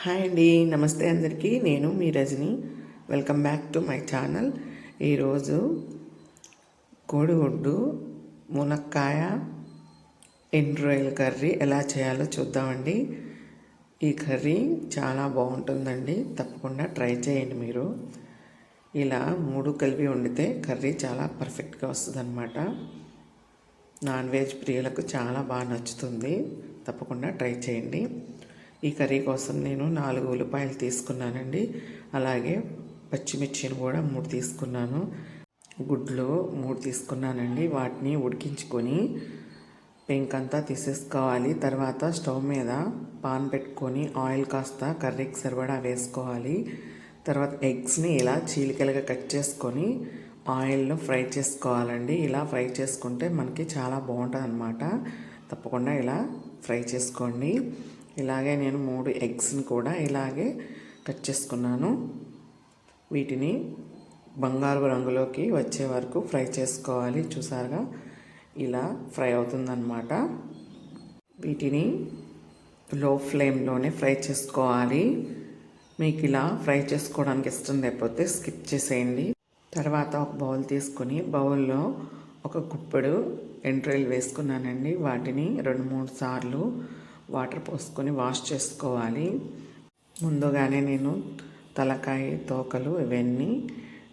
Hi అండి నమస్తే అందరికీ. నేను మీ Rajani. Welcome back to my channel ఈరోజు కోడిగుడ్డు మునక్కాయ ఎండు కర్రీ ఎలా చేయాలో చూద్దామండి. ఈ కర్రీ చాలా బాగుంటుందండి. తప్పకుండా ట్రై చేయండి మీరు. ఇలా మూడు కలిపి వండితే కర్రీ చాలా పర్ఫెక్ట్గా వస్తుంది నాన్ వెజ్ ప్రియులకు చాలా బాగా నచ్చుతుంది. తప్పకుండా ట్రై చేయండి. ఈ కర్రీ కోసం నేను నాలుగు ఉల్లిపాయలు తీసుకున్నానండి. అలాగే పచ్చిమిర్చిని కూడా మూడు తీసుకున్నాను. గుడ్లు మూడు తీసుకున్నానండి. వాటిని ఉడికించుకొని పెంకంతా తీసేసుకోవాలి. తర్వాత స్టవ్ మీద పాన్ పెట్టుకొని ఆయిల్ కాస్త కర్రీకి సరిపడా వేసుకోవాలి. తర్వాత ఎగ్స్ని ఇలా చీలికలుగా కట్ చేసుకొని ఆయిల్లో ఫ్రై చేసుకోవాలండి. ఇలా ఫ్రై చేసుకుంటే మనకి చాలా బాగుంటుంది అనమాట తప్పకుండా ఇలా ఫ్రై చేసుకోండి. ఇలాగే నేను మూడు ఎగ్స్ని కూడా ఇలాగే కట్ చేసుకున్నాను. వీటిని బంగారు రంగులోకి వచ్చే వరకు ఫ్రై చేసుకోవాలి. చూసారుగా? ఇలా ఫ్రై అవుతుందన్నమాట. వీటిని లో ఫ్లేమ్లోనే ఫ్రై చేసుకోవాలి. మీకు ఇలా ఫ్రై చేసుకోవడానికి ఇష్టం లేకపోతే స్కిప్ చేసేయండి. తర్వాత ఒక బౌల్ తీసుకొని బౌల్లో ఒక కుప్పెడు ఎంట్రీలు వేసుకున్నానండి. వాటిని రెండు మూడు సార్లు వాటర్ పోసుకొని వాష్ చేసుకోవాలి. ముందుగానే నేను తలకాయ తోకలు ఇవన్నీ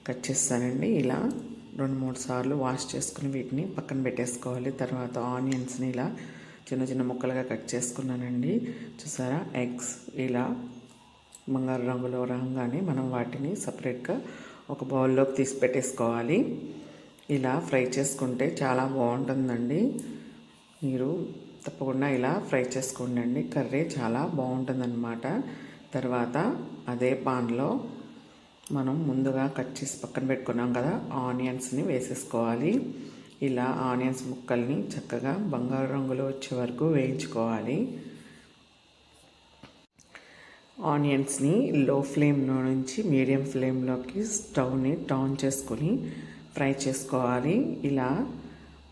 కట్ చేస్తానండి. ఇలా రెండు మూడు సార్లు వాష్ చేసుకుని వీటిని పక్కన పెట్టేసుకోవాలి. తర్వాత ఆనియన్స్ని ఇలా చిన్న చిన్న ముక్కలుగా కట్ చేసుకున్నానండి. చూసారా? ఎగ్స్ ఇలా బంగారు రంగులో రాగానే మనం వాటిని సపరేట్గా ఒక బౌల్లోకి తీసి పెట్టేసుకోవాలి. ఇలా ఫ్రై చేసుకుంటే చాలా బాగుంటుందండి. మీరు తప్పకుండా ఇలా ఫ్రై చేసుకోండి కర్రీ చాలా బాగుంటుందన్నమాట. తర్వాత అదే పాన్లో మనం ముందుగా కట్ చేసి పక్కన పెట్టుకున్నాం కదా ఆనియన్స్ని వేసేసుకోవాలి. ఇలా ఆనియన్స్ ముక్కల్ని చక్కగా బంగారు రంగులో వచ్చే వరకు వేయించుకోవాలి. ఆనియన్స్ని లో ఫ్లేమ్లో నుంచి మీడియం ఫ్లేమ్లోకి స్టవ్ని టర్న్ చేసుకొని ఫ్రై చేసుకోవాలి. ఇలా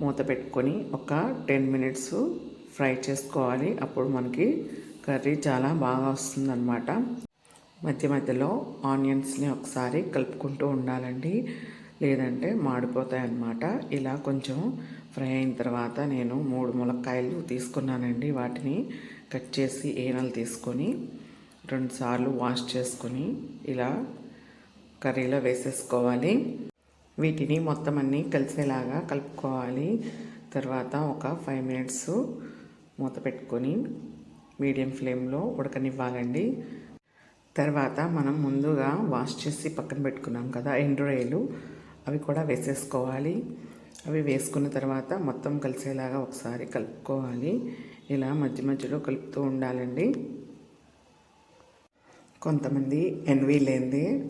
మూత పెట్టుకొని ఒక టెన్ మినిట్స్ ఫ్రై చేసుకోవాలి. అప్పుడు మనకి కర్రీ చాలా బాగా వస్తుందన్నమాట. మధ్య మధ్యలో ఆనియన్స్ని ఒకసారి కలుపుకుంటూ ఉండాలండి. లేదంటే మాడిపోతాయి అన్నమాట ఇలా కొంచెం ఫ్రై అయిన తర్వాత నేను మూడు ములక్కాయలు తీసుకున్నానండి. వాటిని కట్ చేసి ఏనలు తీసుకొని రెండుసార్లు వాష్ చేసుకొని ఇలా కర్రీలో వేసేసుకోవాలి. వీటిని మొత్తం అన్నీ కలిసేలాగా కలుపుకోవాలి. తర్వాత ఒక ఫైవ్ మినిట్స్ మూత పెట్టుకొని మీడియం ఫ్లేమ్లో ఉడకనివ్వాలండి. తర్వాత మనం ముందుగా వాష్ చేసి పక్కన పెట్టుకున్నాం కదా ఎండ్రాయిలు అవి కూడా వేసేసుకోవాలి. అవి వేసుకున్న తర్వాత మొత్తం కలిసేలాగా ఒకసారి కలుపుకోవాలి. ఇలా మధ్య మధ్యలో కలుపుతూ ఉండాలండి. కొంతమంది ఎన్వి లేనిది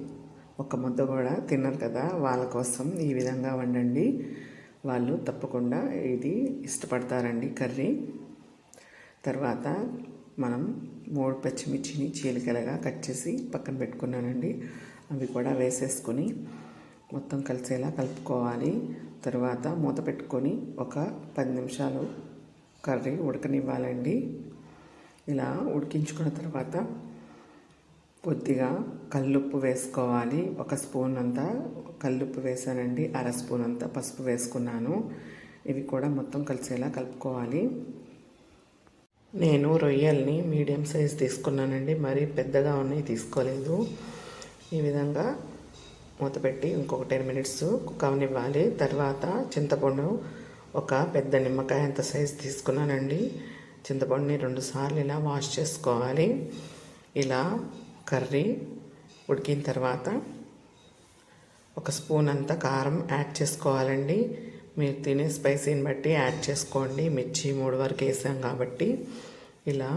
ఒక ముద్ద కూడా తిన్నారు కదా వాళ్ళ కోసం ఈ విధంగా వండండి. వాళ్ళు తప్పకుండా ఇది ఇష్టపడతారండి కర్రీ. తర్వాత మనం మూడు పచ్చిమిర్చిని చీలికలుగా కట్ చేసి పక్కన పెట్టుకున్నానండి. అవి కూడా వేసేసుకొని మొత్తం కలిసేలా కలుపుకోవాలి. తర్వాత మూత పెట్టుకొని ఒక పది నిమిషాలు కర్రీ ఉడకనివ్వాలండి. ఇలా ఉడికించుకున్న తర్వాత కొద్దిగా కల్లుప్పు వేసుకోవాలి. ఒక స్పూన్ అంతా కల్లుప్పు వేసానండి. అర స్పూన్ అంతా పసుపు వేసుకున్నాను. ఇవి కూడా మొత్తం కలిసేలా కలుపుకోవాలి. నేను రొయ్యల్ని మీడియం సైజ్ తీసుకున్నానండి మరీ పెద్దగా ఉన్నాయి తీసుకోలేదు. ఈ విధంగా మూత పెట్టి ఇంకొక టెన్ మినిట్స్ కుక్ తర్వాత చింతపండు ఒక పెద్ద నిమ్మకాయ అంత సైజ్ తీసుకున్నానండి. చింతపండుని రెండు సార్లు ఇలా వాష్ చేసుకోవాలి. ఇలా కర్రీ ఉడికిన తర్వాత ఒక స్పూన్ అంతా కారం యాడ్ చేసుకోవాలండి. మీరు తినే స్పైసీని బట్టి యాడ్ చేసుకోండి. మిర్చి మూడు వరకు వేసాం కాబట్టి ఇలా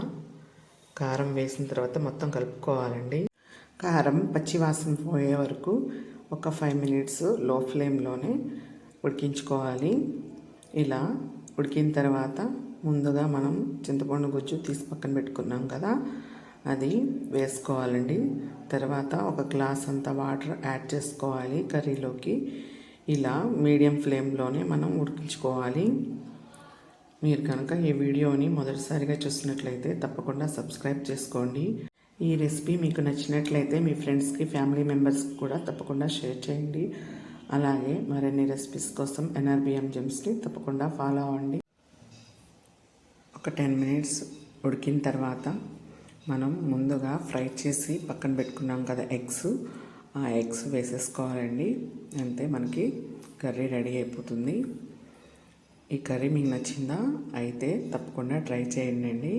కారం వేసిన తర్వాత మొత్తం కలుపుకోవాలండి. కారం పచ్చివాసన పోయే వరకు ఒక ఫైవ్ మినిట్స్లో ఫ్లేమ్లోనే ఉడికించుకోవాలి. ఇలా ఉడికిన తర్వాత ముందుగా మనం చింతపండు గుజ్జు తీసి పక్కన పెట్టుకున్నాం కదా అది వేసుకోవాలండి. తర్వాత ఒక గ్లాస్ అంత వాటర్ యాడ్ చేసుకోవాలి కర్రీలోకి. ఇలా మీడియం ఫ్లేమ్లోనే మనం ఉడికించుకోవాలి. మీరు కనుక ఈ వీడియోని మొదటిసారిగా చూసినట్లయితే తప్పకుండా సబ్స్క్రైబ్ చేసుకోండి. ఈ రెసిపీ మీకు నచ్చినట్లయితే మీ ఫ్రెండ్స్కి ఫ్యామిలీ మెంబర్స్కి కూడా తప్పకుండా షేర్ చేయండి. అలాగే మరిన్ని రెసిపీస్ కోసం ఎన్ఆర్బిఎం జెమ్స్ని తప్పకుండా ఫాలో అవ్వండి. ఒక టెన్ మినిట్స్ ఉడికిన తర్వాత మనం ముందుగా ఫ్రై చేసి పక్కన పెట్టుకున్నాం కదా ఎగ్స్. ఆ ఎగ్స్ వేసేసుకోవాలండి. అంతే మనకి కర్రీ రెడీ అయిపోతుంది. ఈ కర్రీ మీకు నచ్చిందా అయితే తప్పకుండా ట్రై చేయండి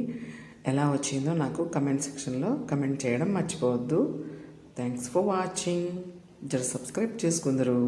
ఎలా వచ్చిందో నాకు కమెంట్ సెక్షన్లో కమెంట్ చేయడం మర్చిపోవద్దు. Thanks for watching. జర సబ్స్క్రైబ్ చేసుకుందరు.